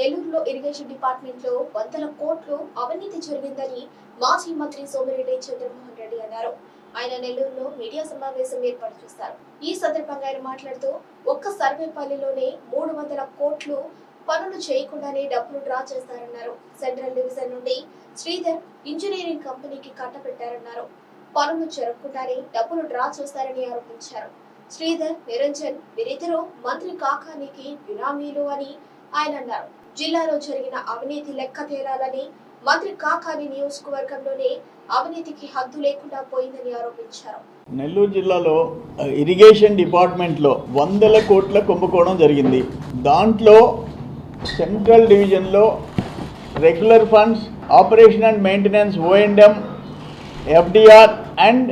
నెల్లూరులో ఇరిగేషన్ డిపార్ట్మెంట్లో వందల కోట్లు అవినీతి జరిగిందని మాజీ మంత్రి సోమిరెడ్డి చంద్రమోహన్ రెడ్డి అన్నారు. ఆయన నెల్లూరులో మీడియా సమావేశం ఏర్పాటు చేస్తారు ఈ సందర్భంగా ఆయన మాట్లాడుతూ ఒక్క సర్వేపల్లిలోనే మూడు వందల కోట్లు పనులు చేయకుండానే డబ్బులు డ్రా చేస్తారన్నారు. సెంట్రల్ డివిజన్ నుండి శ్రీధర్ ఇంజనీరింగ్ కంపెనీకి కట్టబెట్టారన్నారు. పనులు జరగకుండానే డబ్బులు డ్రా చేస్తారని ఆరోపించారు. శ్రీధర్ నిరంజన్ వీరిద్దరూ మంత్రి కాకానికి బినామీలు అని ఆయన అన్నారు. జిల్లాలో జరిగిన అవినీతి లెక్క తేలాలని మంత్రి కాకాని నియోజకవర్గంలోనే అవినీతికి హద్దు లేకుండా పోయిందని ఆరోపించారు. నెల్లూరు జిల్లాలో ఇరిగేషన్ డిపార్ట్మెంట్లో వందల కోట్ల కుంభకోణం జరిగింది. దాంట్లో సెంట్రల్ డివిజన్లో regular funds operation and maintenance O and M FDR and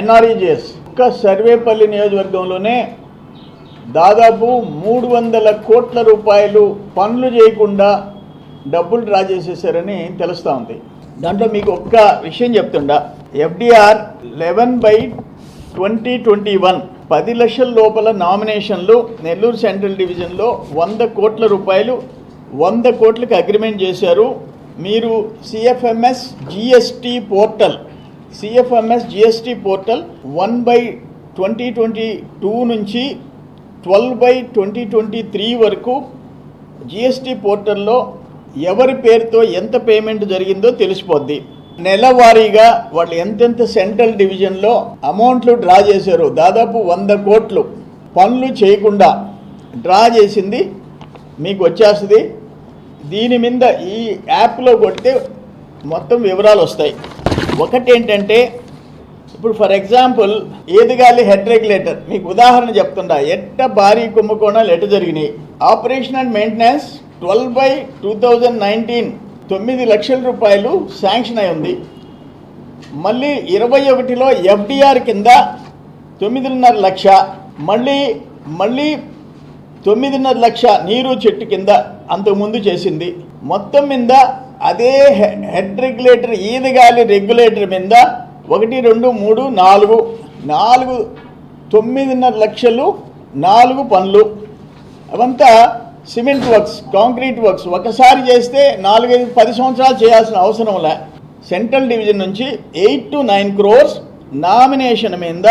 NREGS ఒక్క సర్వేపల్లి నియోజకవర్గంలోనే దాదాపు మూడు వందల కోట్ల రూపాయలు పనులు చేయకుండా డబ్బులు డ్రా చేసేసారని తెలుస్తూ ఉంది. దాంట్లో మీకు ఒక్క విషయం చెప్తుండా. FDR eleven by twenty twenty one పది లక్షల లోపల నామినేషన్లు నెల్లూరు సెంట్రల్ డివిజన్లో వంద కోట్ల రూపాయలు వంద కోట్లకు అగ్రిమెంట్ చేశారు. మీరు CFMS GST portal CFMS GST portal one by twenty twenty two నుంచి twelve by twenty twenty three వరకు జిఎస్టి పోర్టల్లో ఎవరి పేరుతో ఎంత పేమెంట్ జరిగిందో తెలిసిపోద్ది. నెలవారీగా వాళ్ళు ఎంతెంత సెంట్రల్ డివిజన్లో అమౌంట్లు డ్రా చేశారు దాదాపు వంద కోట్లు పనులు చేయకుండా డ్రా చేసింది మీకు వచ్చేస్తుంది. దీని మీద ఈ యాప్లో కొడితే మొత్తం వివరాలు వస్తాయి. ఒకటి ఏంటంటే ఇప్పుడు ఫర్ ఎగ్జాంపుల్ ఏదిగాలి హెడ్ రెగ్యులేటర్ మీకు ఉదాహరణ చెప్తుండా. ఎట్ట భారీ కుంభకోణాలు ఎట్ట జరిగినాయి? Operation and maintenance twelve by two thousand nineteen తొమ్మిది లక్షల రూపాయలు శాంక్షన్ అయి ఉంది. మళ్ళీ ఇరవై ఒకటిలో ఎఫ్డిఆర్ కింద తొమ్మిదిన్నర లక్ష. మళ్ళీ మళ్ళీ తొమ్మిదిన్నర లక్ష నీరు చెట్టు కింద అంతకుముందు చేసింది. మొత్తం మీద అదే హె- హెడ్ రెగ్యులేటర్ ఈదగాలి రెగ్యులేటర్ మీద ఒకటి రెండు మూడు నాలుగు నాలుగు తొమ్మిదిన్నర లక్షలు నాలుగు పనులు అవంతా సిమెంట్ వర్క్స్ కాంక్రీట్ వర్క్స్. ఒకసారి చేస్తే నాలుగైదు పది సంవత్సరాలు చేయాల్సిన అవసరం లే. సెంట్రల్ డివిజన్ నుంచి eight to nine crores nomination మీద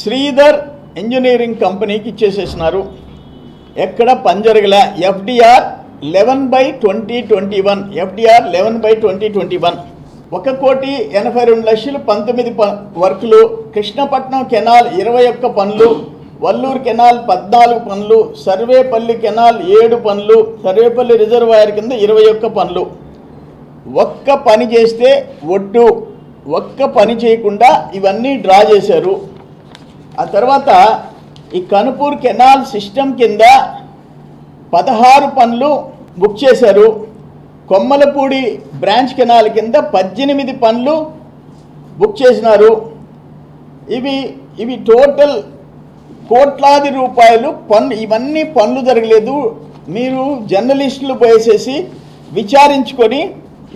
శ్రీధర్ ఇంజనీరింగ్ కంపెనీకి ఇచ్చేసేసినారు. ఎక్కడ పంజరగలే FDR eleven by twenty twenty one. FDR eleven by twenty twenty one. ఒక కోటి ఎనభై రెండు లక్షలు పంతొమ్మిది ప వర్కులు కృష్ణపట్నం కెనాల్ ఇరవై ఒక్క పనులు వల్లూరు కెనాల్ పద్నాలుగు పనులు సర్వేపల్లి కెనాల్ ఏడు పనులు సర్వేపల్లి రిజర్వాయర్ కింద ఇరవై ఒక్క పనులు. ఒక్క పని చేస్తే ఒట్టు ఒక్క పని చేయకుండా ఇవన్నీ డ్రా చేశారు. ఆ తర్వాత ఈ కనుపూర్ కెనాల్ సిస్టమ్ కింద పదహారు పనులు బుక్ చేశారు. కొమ్మలపూడి బ్రాంచ్ కెనాల్ కింద పద్దెనిమిది పనులు బుక్ చేసినారు. ఇవి ఇవి టోటల్ కోట్లాది రూపాయలు పన్ను ఇవన్నీ పనులు జరగలేదు. మీరు జర్నలిస్టులు పోయేసేసి విచారించుకొని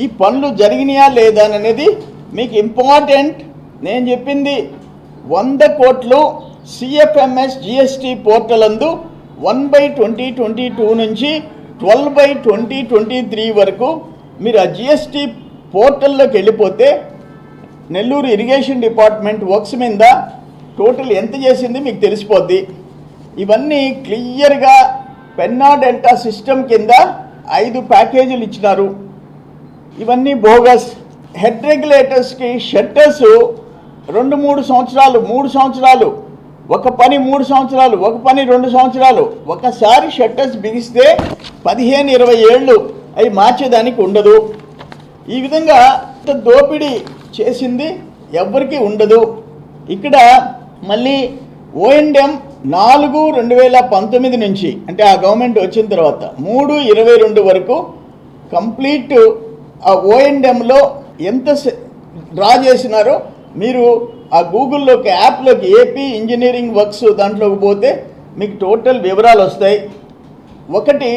ఈ పనులు జరిగినాయా లేదా అనేది మీకు ఇంపార్టెంట్. నేను చెప్పింది వంద కోట్లు సిఎఫ్ఎంఎస్ జిఎస్టి పోర్టల్ అందు one by twenty twenty two నుంచి twelve by twenty twenty three వరకు మీరు ఆ జిఎస్టీ పోర్టల్లోకి వెళ్ళిపోతే నెల్లూరు ఇరిగేషన్ డిపార్ట్మెంట్ వర్క్స్ మీద టోటల్ ఎంత చేసింది మీకు తెలిసిపోద్ది. ఇవన్నీ క్లియర్గా పెన్నా డెల్టా సిస్టమ్ కింద ఐదు ప్యాకేజీలు ఇచ్చినారు. ఇవన్నీ బోగస్. హెడ్ రెగ్యులేటర్స్కి షట్టర్స్ రెండు మూడు సంవత్సరాలు మూడు సంవత్సరాలు ఒక పని మూడు సంవత్సరాలు ఒక పని రెండు సంవత్సరాలు ఒకసారి షట్టర్స్ బిగిస్తే పదిహేను ఇరవై ఏళ్ళు అవి మార్చేదానికి ఉండదు. ఈ విధంగా దోపిడీ చేసింది ఎవ్వరికీ ఉండదు. ఇక్కడ మళ్ళీ ఓఎండ్ఎం నాలుగు రెండు వేల పంతొమ్మిది నుంచి అంటే ఆ గవర్నమెంట్ వచ్చిన తర్వాత మూడు ఇరవై రెండు వరకు కంప్లీట్ ఆ ఓఎండ్ఎంలో ఎంత డ్రా చేసినారో మీరు ఆ గూగుల్లోకి యాప్లోకి ఏపీ ఇంజనీరింగ్ వర్క్స్ దాంట్లోకి పోతే మీకు టోటల్ వివరాలు వస్తాయి. ఒకటి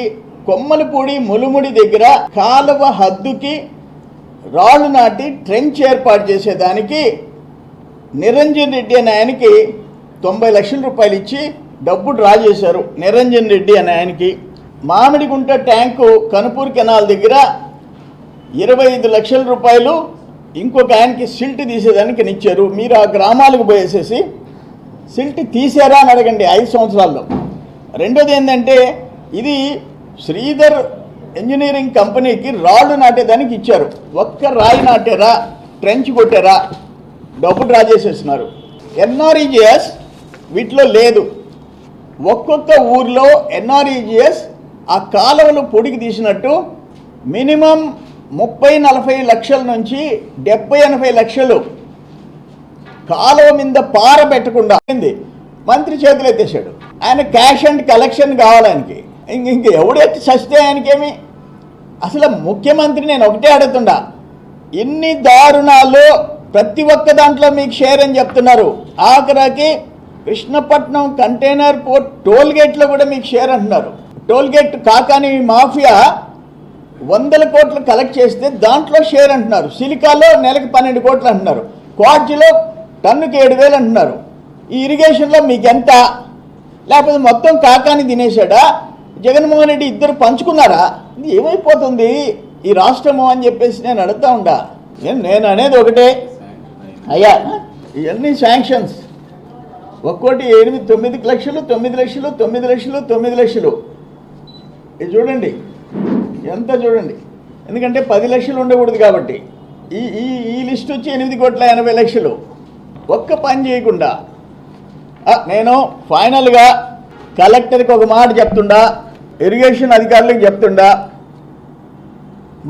కొమ్మలపూడి ములుముడి దగ్గర కాలువ హద్దుకి రాళ్ళు నాటి ట్రెంచ్ ఏర్పాటు చేసేదానికి నిరంజన్ రెడ్డి అనే ఆయనకి తొంభై లక్షల రూపాయలు ఇచ్చి డబ్బు డ్రా చేశారు నిరంజన్ రెడ్డి అనే ఆయనకి. మామిడిగుంట ట్యాంకు కనుపూర్ కెనాల్ దగ్గర ఇరవై ఐదు లక్షల రూపాయలు ఇంకొక ఆయనకి సిల్ట్ తీసేదానికి ఇచ్చారు మీరు ఆ గ్రామాలకు పోయేసేసి సిల్ట్ తీసారా అని అడగండి ఐదు సంవత్సరాల్లో. రెండోది ఏంటంటే ఇది శ్రీధర్ ఇంజనీరింగ్ కంపెనీకి రాళ్ళు నాటేదానికి ఇచ్చారు. ఒక్క రాయి నాటారా? ట్రెంచ్ కొట్టారా? డబ్బు డ్రా చేసేస్తున్నారు. ఎన్ఆర్ఈజిఎస్ వీటిలో లేదు. ఒక్కొక్క ఊర్లో ఎన్ఆర్ఈజిఎస్ ఆ కాలువలు పొడికి తీసినట్టు మినిమం ముప్పై నలభై లక్షల నుంచి డెబ్బై ఎనభై లక్షలు కాలువ మీద పార పెట్టకుండా అయింది మంత్రి చేతులు ఎత్తేసాడు ఆయన క్యాష్ అండ్ కలెక్షన్ కావాలి ఆయనకి. ఇంక ఇంక ఎవడెత్తి చస్తే ఆయనకేమి? అసలు ముఖ్యమంత్రి నేను ఒకటే అడుగుతుండా ఇన్ని దారుణాలు ప్రతి ఒక్క దాంట్లో మీకు షేర్ అని చెప్తున్నారు. ఆఖరాకి కృష్ణపట్నం కంటైనర్ పోర్ట్ టోల్ గేట్లో కూడా మీకు షేర్ అంటున్నారు. టోల్ గేట్ కాకాని మాఫియా వందల కోట్లు కలెక్ట్ చేస్తే దాంట్లో షేర్ అంటున్నారు. సిలికాలో నెలకు పన్నెండు కోట్లు అంటున్నారు. క్వార్జీలో టన్నుకి ఏడు వేలు అంటున్నారు. ఈ ఇరిగేషన్లో మీకు ఎంత? లేకపోతే మొత్తం కాకాని తినేశాడా? జగన్మోహన్ రెడ్డి ఇద్దరు పంచుకున్నారా? ఇది ఏమైపోతుంది? ఈ రాష్ట్రము అని చెప్పేసి నేను అడుగుతా ఉండా. నేను- నేను అనేది ఒకటే. అయ్యా ఇవన్నీ శాంక్షన్స్ ఒక్కోటి ఎనిమిది తొమ్మిది లక్షలు తొమ్మిది లక్షలు తొమ్మిది లక్షలు తొమ్మిది లక్షలు. ఇది చూడండి. ఎంత చూడండి. ఎందుకంటే పది లక్షలు ఉండకూడదు కాబట్టి. ఈ ఈ ఈ లిస్ట్ వచ్చి ఎనిమిది కోట్ల ఎనభై లక్షలు. ఒక్క పని చేయకుండా. నేను ఫైనల్గా కలెక్టర్కి ఒక మాట చెప్తుండా ఇరిగేషన్ అధికారులకు చెప్తుండా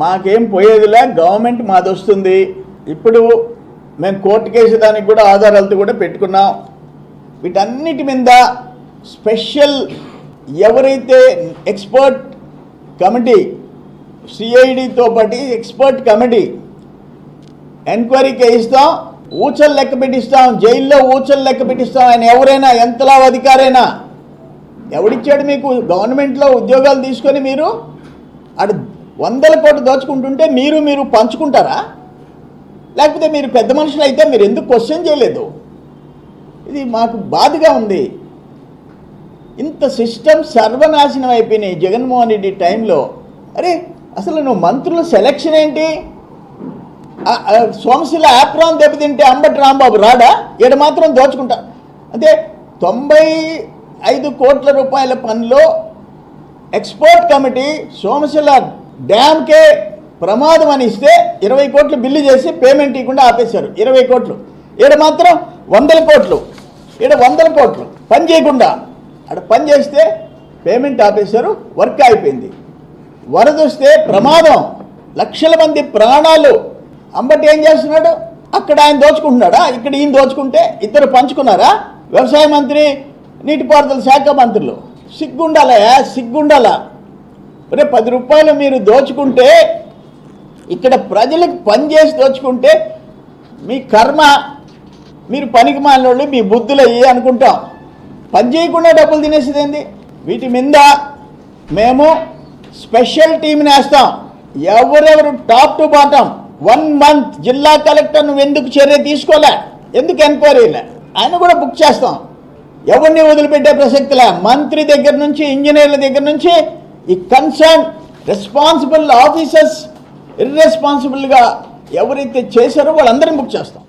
మాకేం పోయేదిలే గవర్నమెంట్ మాది వస్తుంది. ఇప్పుడు మేము కోర్టు కేసు దానికి కూడా ఆధారాలతో కూడా పెట్టుకున్నాం. వీటన్నిటి మీద స్పెషల్ ఎవరైతే ఎక్స్పర్ట్ కమిటీ సిఐడితో పాటు ఎక్స్పర్ట్ కమిటీ ఎంక్వైరీకి చేయిస్తాం ఊచలు లెక్క పెట్టిస్తాం జైల్లో ఊచలు లెక్క పెట్టిస్తాం ఆయన ఎవరైనా ఎంతలా అధికారైనా ఎవడిచ్చాడు మీకు? గవర్నమెంట్లో ఉద్యోగాలు తీసుకొని మీరు అటు వందల కోట్లు దోచుకుంటుంటే మీరు మీరు పంచుకుంటారా? లేకపోతే మీరు పెద్ద మనుషులు అయితే మీరు ఎందుకు క్వశ్చన్ చేయలేదు? ఇది మాకు బాధగా ఉంది. ఇంత సిస్టమ్ సర్వనాశనం అయిపోయినాయి జగన్మోహన్ రెడ్డి టైంలో. అరే అసలు నువ్వు మంత్రుల సెలక్షన్ ఏంటి? సోమశిల యాప్రాన్ దెబ్బతింటే అంబటి రాంబాబు రాడా? ఈడ మాత్రం దోచుకుంటా. అంటే తొంభై ఐదు కోట్ల రూపాయల పనిలో ఎక్స్పోర్ట్ కమిటీ సోమశిల డ్యామ్కే ప్రమాదం అని ఇస్తే ఇరవై కోట్లు బిల్లు చేసి పేమెంట్ ఇవ్వకుండా ఆపేశారు. ఇరవై కోట్లు. ఈడ మాత్రం వందల కోట్లు. ఈడ వందల కోట్లు. పని చేయకుండా. ఆడ పని చేస్తే పేమెంట్ ఆపేశారు. వర్క్ అయిపోయింది వరద వస్తే ప్రమాదం. లక్షల మంది ప్రాణాలు. అంబటి ఏం చేస్తున్నాడు? అక్కడ ఆయన దోచుకుంటున్నాడా? ఇక్కడ ఈయన దోచుకుంటే ఇద్దరు పంచుకున్నారా? వ్యవసాయ మంత్రి నీటిపారుదల శాఖ మంత్రులు. సిగ్గుండాలయా సిగ్గుండాలా? ఒరే పది రూపాయలు మీరు దోచుకుంటే ఇక్కడ ప్రజలకు పని చేసి దోచుకుంటే మీ కర్మ మీరు పనికి మాలినోళ్ళు మీ బుద్ధులు అయ్యి అనుకుంటాం. పని చేయకుండా డబ్బులు తినేసేదేంది వీటి మీద మేము స్పెషల్ టీంని వేస్తాం ఎవరెవరు top to bottom one month జిల్లా కలెక్టర్ నువ్వు ఎందుకు చర్య తీసుకోలే? ఎందుకు ఎంక్వైరీలే ఆయన కూడా బుక్ చేస్తాం. ఎవరిని వదిలిపెట్టే ప్రసక్తిలే? మంత్రి దగ్గర నుంచి ఇంజనీర్ల దగ్గర నుంచి ఈ కన్సర్న్ రెస్పాన్సిబుల్ ఆఫీసర్స్ ఇర్రెస్పాన్సిబుల్గా ఎవరైతే చేశారో వాళ్ళందరినీ బుక్ చేస్తాం.